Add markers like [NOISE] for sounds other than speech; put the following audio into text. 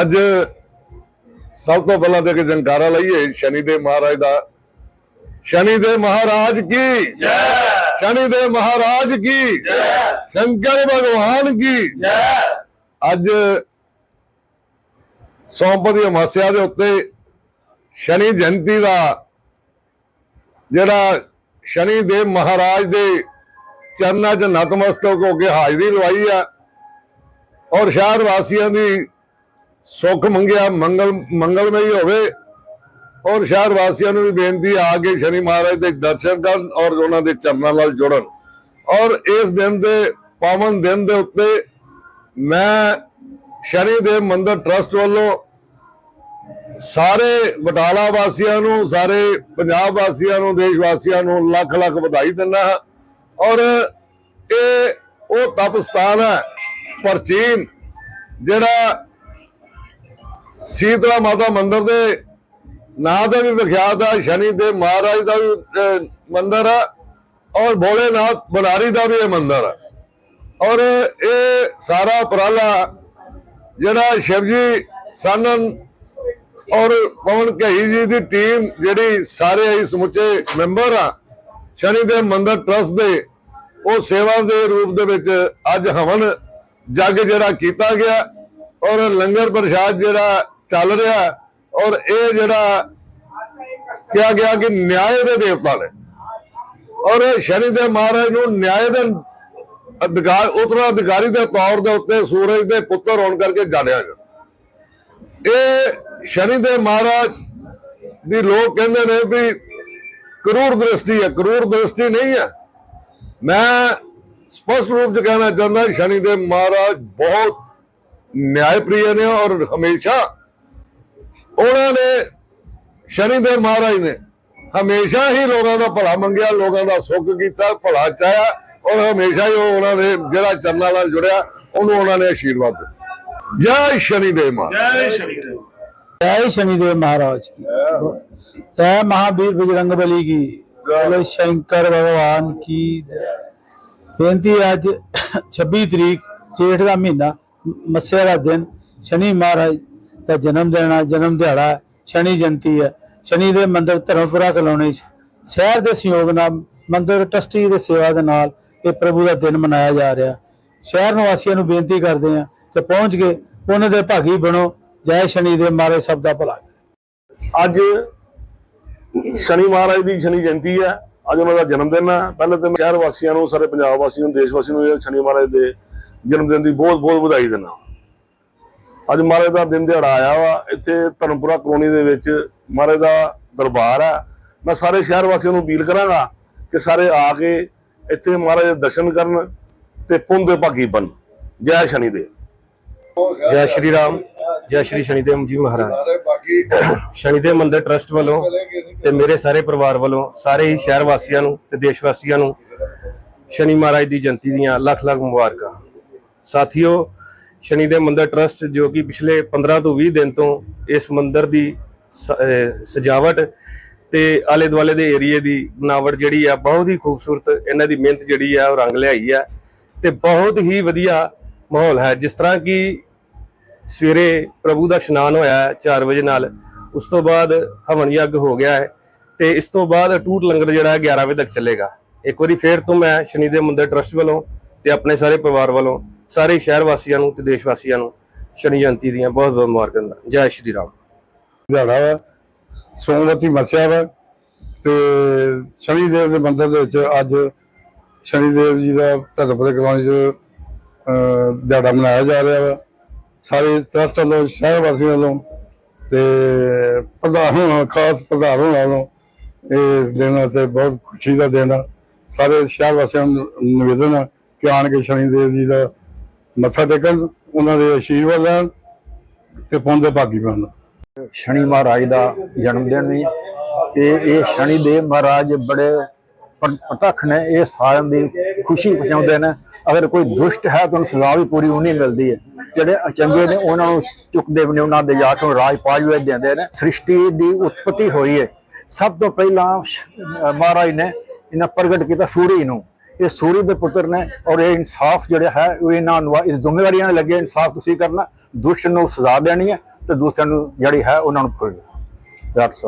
ਅੱਜ ਸਭ ਤੋਂ ਪਹਿਲਾਂ ਤੇ ਕਿ ਜੰਕਾਰਾ ਲਈਏ ਸ਼ਨੀ ਦੇ ਮਹਾਰਾਜ ਦਾ। ਸ਼ਨੀ ਦੇ ਮਹਾਰਾਜ ਕੀ? ਜੈ। ਸ਼ਨੀ ਦੇ ਮਹਾਰਾਜ ਕੀ? ਜੈ। ਸ਼ੰਕਰ ਭਗਵਾਨ ਕੀ? ਜੈ। ਅੱਜ ਸੋਮਪਤੀ ਅਮਾਸਿਆ ਦੇ ਉੱਤੇ ਸ਼ਨੀ ਜਯੰਤੀ ਦਾ ਜਿਹੜਾ ਸ਼ਨੀ ਦੇ ਮਹਾਰਾਜ ਦੇ ਚਰਨਾਂ 'ਚ ਨਤਮਸਤਕ ਹੋ ਕੇ ਹਾਜ਼ਰੀ ਲਵਾਈ ਆ ਔਰ ਸ਼ਹਿਰ ਵਾਸੀਆਂ ਦੀ ਸੁੱਖ ਮੰਗਿਆ, ਮੰਗਲ, ਮੰਗਲਮਈ ਹੋਵੇ। ਔਰ ਸ਼ਹਿਰ ਵਾਸੀਆਂ ਨੂੰ ਵੀ ਬੇਨਤੀ ਆ ਕੇ ਸ਼ਨੀ ਮਹਾਰਾਜ ਦੇ ਦਰਸ਼ਨ ਕਰਨ ਔਰ ਉਹਨਾਂ ਦੇ ਚਰਨਾਂ ਨਾਲ ਜੁੜਨ। ਔਰ ਇਸ ਦਿਨ ਦੇ, ਪਾਵਨ ਦਿਨ ਦੇ ਉੱਤੇ ਮੈਂ ਸ਼ਨੀ ਦੇਵ ਮੰਦਰ ਟਰਸਟ ਵੱਲੋਂ ਸਾਰੇ ਬਟਾਲਾ ਵਾਸੀਆਂ ਨੂੰ, ਸਾਰੇ ਪੰਜਾਬ ਵਾਸੀਆਂ ਨੂੰ, ਦੇਸ਼ ਵਾਸੀਆਂ ਨੂੰ ਲੱਖ ਲੱਖ ਵਧਾਈ ਦਿੰਦਾ ਹਾਂ। ਔਰ ਇਹ ਉਹ ਤਪ ਸਥਾਨ ਹੈ, ਪ੍ਰਾਚੀਨ, ਜਿਹੜਾ ਸੀਤਲਾ ਮਾਤਾ ਮੰਦਿਰ ਦੇ ਨਾਂ ਦਾ ਵੀ ਵਿਖਿਆਤ ਹੈ ਸ਼ਨੀ ਦੇ ਮਹਾਰਾਜ ਦਾ ਵੀ ਅਹ, ਮੰਦਿਰ ਹੈ ਔਰ ਭੋਲੇਨਾਥ ਬਨਾਰੀ ਦਾ ਵੀ ਇਹ ਮੰਦਿਰ ਹੈ ਔਰ ਇਹ ਸਾਰਾ ਉਪਰਾਲਾ ਜਿਹੜਾ ਸ਼ਿਵਜੀ ਸਾਨਨ ਔਰ ਪਵਨ ਕਹੀ ਜੀ ਦੀ ਟੀਮ ਜਿਹੜੀ ਸਾਰੇ ਹੀ ਸਮੁੱਚੇ ਮੈਂਬਰ ਆ ਸ਼ਨੀ ਦੇ ਮੰਦਿਰ ਟਰਸਟ ਦੇ ਉਹ ਸੇਵਾ ਦੇ ਰੂਪ ਦੇ ਵਿੱਚ ਅੱਜ ਹਵਨ ਜੱਗ ਜਿਹੜਾ ਕੀਤਾ ਗਿਆ ਔਰ ਲੰਗਰ ਪ੍ਰਸ਼ਾਦ ਜਿਹੜਾ ਚੱਲ ਰਿਹਾ ਔਰ ਇਹ ਜਿਹੜਾ ਕਿਹਾ ਗਿਆ ਕਿ ਨਿਆਂ ਦੇ ਦੇਵਤਾ ਨੇ ਔਰ ਸ਼ਨੀ ਦੇ ਮਹਾਰਾਜ ਨੂੰ ਨਿਆਂ ਦੇ ਅਧਿਕਾਰ ਉਤਰਾਧਿਕਾਰੀ ਦੇ ਤੌਰ ਦੇ ਉੱਤੇ ਸੂਰਜ ਦੇ ਪੁੱਤਰ ਹੋਣ ਕਰਕੇ ਜਾਣਿਆ ਜਾਂਦਾ ਇਹ ਸ਼ਨੀ ਦੇ ਮਹਾਰਾਜ ਦੀ ਲੋਕ ਕਹਿੰਦੇ ਨੇ ਵੀ ਕਰੂਰ ਦ੍ਰਿਸ਼ਟੀ ਹੈ, ਕਰੂਰ ਦ੍ਰਿਸ਼ਟੀ ਨਹੀਂ ਹੈ। ਮੈਂ ਸਪਸ਼ਟ ਰੂਪ ਚ ਕਹਿਣਾ ਚਾਹੁੰਦਾ, ਸ਼ਨੀ ਦੇ ਮਹਾਰਾਜ ਬਹੁਤ ਨਿਆਇਪ੍ਰਿਯ ਨੇ ਔਰ ਹਮੇਸ਼ਾ ਉਹਨਾਂ ਨੇ ਸ਼ਨੀ ਦੇ ਮਹਾਰਾਜ ਨੇ ਹਮੇਸ਼ਾ ਹੀ ਲੋਕਾਂ ਦਾ ਭਲਾ ਮੰਗਿਆ ਲੋਕਾਂ ਦਾ ਸੁੱਖ ਕੀਤਾ ਭਲਾ ਚਾਹਿਆ ਔਰ ਹਮੇਸ਼ਾ ਹੀ ਉਹ ਉਹਨਾਂ ਨੇ ਜਿਹੜਾ ਚਰਨਾਂ ਨਾਲ ਜੁੜਿਆ ਉਹਨੂੰ ਉਹਨਾਂ ਨੇ ਆਸ਼ੀਰਵਾਦ ਦਿੱਤਾ ਜੈ ਸ਼ਨੀ ਦੇ ਮਹਾਰਾਜ ਜੈ ਸ਼੍ਰੀ ਰਾਮ जय शनिदेव महाराज की जय महावीर बजरंग बली की बोलो शंकर भगवान की जय। ਬੇਨਤੀ ਹੈ ਅੱਜ 26 ਤਰੀਕ ਜੇਠ ਦਾ ਮਹੀਨਾ ਮ- ਮੱਸਿਆ ਦਾ ਦਿਨ ਸ਼ਨੀ ਮਹਾਰਾਜ ਦਾ ਜਨਮ ਦਿਨ ਹੈ ਜਨਮ ਦਿਹਾੜਾ ਹੈ, ਸ਼ਨੀ ਜਯੰਤੀ ਹੈ। ਸ਼ਨੀ ਦੇ ਮੰਦਿਰ ਧਰਮਪੁਰਾ ਕਲੋਨੀ 'ਚ ਸ਼ਹਿਰ ਦੇ ਸਹਿਯੋਗ ਨਾਲ ਮੰਦਿਰ ਟਰਸਟੀ ਦੇ ਸੇਵਾ ਦੇ ਨਾਲ ਇਹ ਪ੍ਰਭੂ ਦਾ ਦਿਨ ਮਨਾਇਆ ਜਾ ਰਿਹਾ। ਸ਼ਹਿਰ ਨਿਵਾਸੀਆਂ ਨੂੰ ਬੇਨਤੀ ਕਰਦੇ ਹਾਂ ਕਿ ਪਹੁੰਚ ਕੇ ਉਹਨਾਂ ਦੇ ਭਾਗੀ ਬਣੋ। ਜੈ ਸ਼ਨੀ ਦੇ ਮਾਰੇ ਸਭ ਦਾ ਭਲਾ ਅੱਜ ਸ਼ਨੀ ਮਹਾਰਾਜ ਦੀ ਸ਼ਨੀ ਜਯੰਤੀ ਹੈ। ਅੱਜ ਉਹਨਾਂ ਦਾ ਜਨਮ ਦਿਨ ਹੈ। ਪਹਿਲੇ ਤਾਂ ਮੈਂ ਸ਼ਹਿਰ ਵਾਸੀਆਂ ਨੂੰ ਸਾਰੇ ਪੰਜਾਬ ਵਾਸੀਆਂ ਨੂੰ ਦੇਸ਼ ਵਾਸੀਆਂ ਨੂੰ ਸ਼ਨੀ ਮਹਾਰਾਜ ਦੇ ਜਨਮ ਦਿਨ ਦੀ ਬਹੁਤ ਬਹੁਤ ਵਧਾਈ ਦਿੰਦਾ ਅੱਜ ਮਹਾਰਾਜ ਦਾ ਦਿਨ ਦਿਹਾੜਾ ਆਇਆ ਵਾ ਇੱਥੇ ਧਰਮਪੁਰਾ ਕਲੋਨੀ ਦੇ ਵਿੱਚ ਮਹਾਰਾਜ ਦਾ ਦਰਬਾਰ ਹੈ ਮੈਂ ਸਾਰੇ ਸ਼ਹਿਰ ਵਾਸੀਆਂ ਨੂੰ ਅਪੀਲ ਕਰਾਂਗਾ ਕਿ ਸਾਰੇ ਆ ਕੇ ਇੱਥੇ ਮਹਾਰਾਜ ਦੇ ਦਰਸ਼ਨ ਕਰਨ ਤੇ ਪੁੰਨ ਦੇ ਭਾਗੀ ਬਣ ਜੈ ਸ਼ਨੀ ਦੇਵ। ਜੈ ਸ਼੍ਰੀ ਰਾਮ ਜੈ ਸ਼੍ਰੀ ਸ਼ਨੀਦੇਵ ਜੀ ਮਹਾਰਾਜ। [COUGHS] ਸ਼ਨੀਦੇਵ ਮੰਦਿਰ ਟਰਸਟ ਵੱਲੋਂ ਤੇ ਮੇਰੇ ਸਾਰੇ ਪਰਿਵਾਰ ਵੱਲੋਂ ਸਾਰੇ ਹੀ ਸ਼ਹਿਰ ਵਾਸੀਆਂ ਨੂੰ ਤੇ ਦੇਸ਼ ਵਾਸੀਆਂ ਨੂੰ ਸ਼ਨੀ ਮਹਾਰਾਜ ਦੀ ਜਯੰਤੀ ਦੀਆਂ ਲੱਖ ਲੱਖ ਮੁਬਾਰਕਾਂ। ਸਾਥੀਓ ਸ਼ਨੀਦੇਵ ਮੰਦਰ ਟਰਸਟ ਜੋ ਕਿ ਪਿਛਲੇ 15 ਤੋਂ 20 ਦਿਨ ਤੋਂ ਇਸ ਮੰਦਰ ਦੀ ਸਜਾਵਟ ਤੇ ਆਲੇ ਦੁਆਲੇ ਦੇ ਏਰੀਏ ਦੀ ਬਣਾਵਟ ਜਿਹੜੀ ਆ, ਬਹੁਤ ਹੀ ਖੂਬਸੂਰਤ ਇਹਨਾਂ ਦੀ ਮਿਹਨਤ ਜਿਹੜੀ ਆ, ਉਹ ਰੰਗ ਲਿਆਈ ਆ ਤੇ ਬਹੁਤ ਹੀ ਵਧੀਆ ਮਾਹੌਲ ਹੈ। ਜਿਸ ਤਰ੍ਹਾਂ ਕਿ ਸਵੇਰੇ ਪ੍ਰਭੂ ਦਾ ਇਸ਼ਨਾਨ ਹੋਇਆ ਹੈ 4 ਵਜੇ ਨਾਲ, ਉਸ ਤੋਂ ਬਾਅਦ ਹਵਨ ਯੱਗ ਹੋ ਗਿਆ ਹੈ ਤੇ ਇਸ ਤੋਂ ਬਾਅਦ ਟੂਟ ਲੰਗਰ ਜਿਹੜਾ ਹੈ 11 ਵਜੇ ਤੱਕ ਚੱਲੇਗਾ। ਇੱਕ ਵਾਰੀ ਫੇਰ ਤੋਂ ਮੈਂ ਸ਼ਨੀ ਦੇ ਮੰਦਿਰ ਟਰਸਟ ਵੱਲੋਂ ਤੇ ਆਪਣੇ ਸਾਰੇ ਪਰਿਵਾਰ ਵੱਲੋਂ ਸਾਰੇ ਸ਼ਹਿਰ ਵਾਸੀਆਂ ਨੂੰ ਤੇ ਦੇਸ਼ ਵਾਸੀਆਂ ਨੂੰ ਸ਼ਨੀ ਜਯੰਤੀ ਦੀਆਂ ਬਹੁਤ ਬਹੁਤ ਮੁਬਾਰਕਾਂ ਜੈ ਸ਼੍ਰੀ ਰਾਮ। ਦਿਹਾੜਾ ਵਾ, ਸੋਮਵਤੀ ਮੱਸਿਆ ਵਾ ਤੇ ਸ਼ਨੀ ਦੇਵ ਦੇ ਮੰਦਰ ਦੇ ਵਿੱਚ ਅੱਜ ਸ਼ਨੀ ਦੇਵ ਜੀ ਦਾ ਧਰਮਪੁਰ ਕਲੋਨੀ 'ਚ ਦਿਹਾੜਾ ਮਨਾਇਆ ਜਾ ਰਿਹਾ ਵਾ। ਸਾਰੇ ਟਰਸਟ ਵੱਲੋਂ, ਸ਼ਹਿਰ ਵਾਸੀਆਂ ਵੱਲੋਂ ਤੇ ਪ੍ਰਧਾਨ ਖਾਸ ਪ੍ਰਧਾਨ ਹੋਣਾ ਵੱਲੋਂ ਇਸ ਦਿਨ ਵਾਸਤੇ ਬਹੁਤ ਖੁਸ਼ੀ ਦਾ ਦਿਨ ਆ। ਸਾਰੇ ਸ਼ਹਿਰ ਵਾਸੀਆਂ ਨੂੰ ਨਿਵੇਦਨ ਆ ਕਿ ਆਣ ਕੇ ਸ਼ਨੀ ਦੇਵ ਜੀ ਦਾ ਮੱਥਾ ਟੇਕਣ, ਉਹਨਾਂ ਦੇ ਆਸ਼ੀਰਵਾਦ ਲੈਣ ਤੇ ਪੁੰਨ ਦੇ ਭਾਗੀ ਬਣਨ ਸ਼ਨੀ ਮਹਾਰਾਜ ਦਾ ਜਨਮ ਦਿਨ ਵੀ ਤੇ ਇਹ ਸ਼ਨੀ ਦੇਵ ਮਹਾਰਾਜ ਬੜੇ ਪ- ਪ੍ਰਤੱਖ ਨੇ, ਇਹ ਸਾਰਿਆਂ ਦੀ ਖੁਸ਼ੀ ਪਹੁੰਚਾਉਂਦੇ ਨੇ। ਅਗਰ ਕੋਈ ਦੁਸ਼ਟ ਹੈ ਤਾਂ ਉਹਨੂੰ ਸਜ਼ਾ ਵੀ ਪੂਰੀ ਉਨੀ ਮਿਲਦੀ ਹੈ। ਜਿਹੜੇ ਅਚੰਗੇ ਨੇ, ਉਹਨਾਂ ਨੂੰ ਚੁੱਕਦੇ ਵੀ ਨੇ, ਉਹਨਾਂ ਦੇ ਜਾ ਕੇ ਰਾਜ ਪਾਜ ਵਿੱਚ ਦਿੰਦੇ ਨੇ। ਸ੍ਰਿਸ਼ਟੀ ਦੀ ਉਤਪਤੀ ਹੋਈ ਹੈ। ਸਭ ਤੋਂ ਪਹਿਲਾਂ ਮਹਾਰਾਜ ਨੇ ਇਹਨਾਂ ਪ੍ਰਗਟ ਕੀਤਾ ਸੂਰੀ ਨੂੰ। ਇਹ ਸੂਰੀ ਦੇ ਪੁੱਤਰ ਨੇ ਔਰ ਇਹ ਇਨਸਾਫ ਜਿਹੜਾ ਹੈ, ਉਹ ਇਹਨਾਂ ਨੂੰ ਇਸ ਜ਼ਿੰਮੇਵਾਰੀਆਂ ਲੱਗੇ, ਇਨਸਾਫ ਤੁਸੀਂ ਕਰਨਾ, ਦੁਸ਼ਟ ਨੂੰ ਸਜ਼ਾ ਦੇਣੀ ਹੈ ਤੇ ਦੂਸਰਿਆਂ ਨੂੰ ਜਿਹੜੀ ਹੈ, ਉਹਨਾਂ ਨੂੰ ਫੜਨੀ। ਦੈਟਸ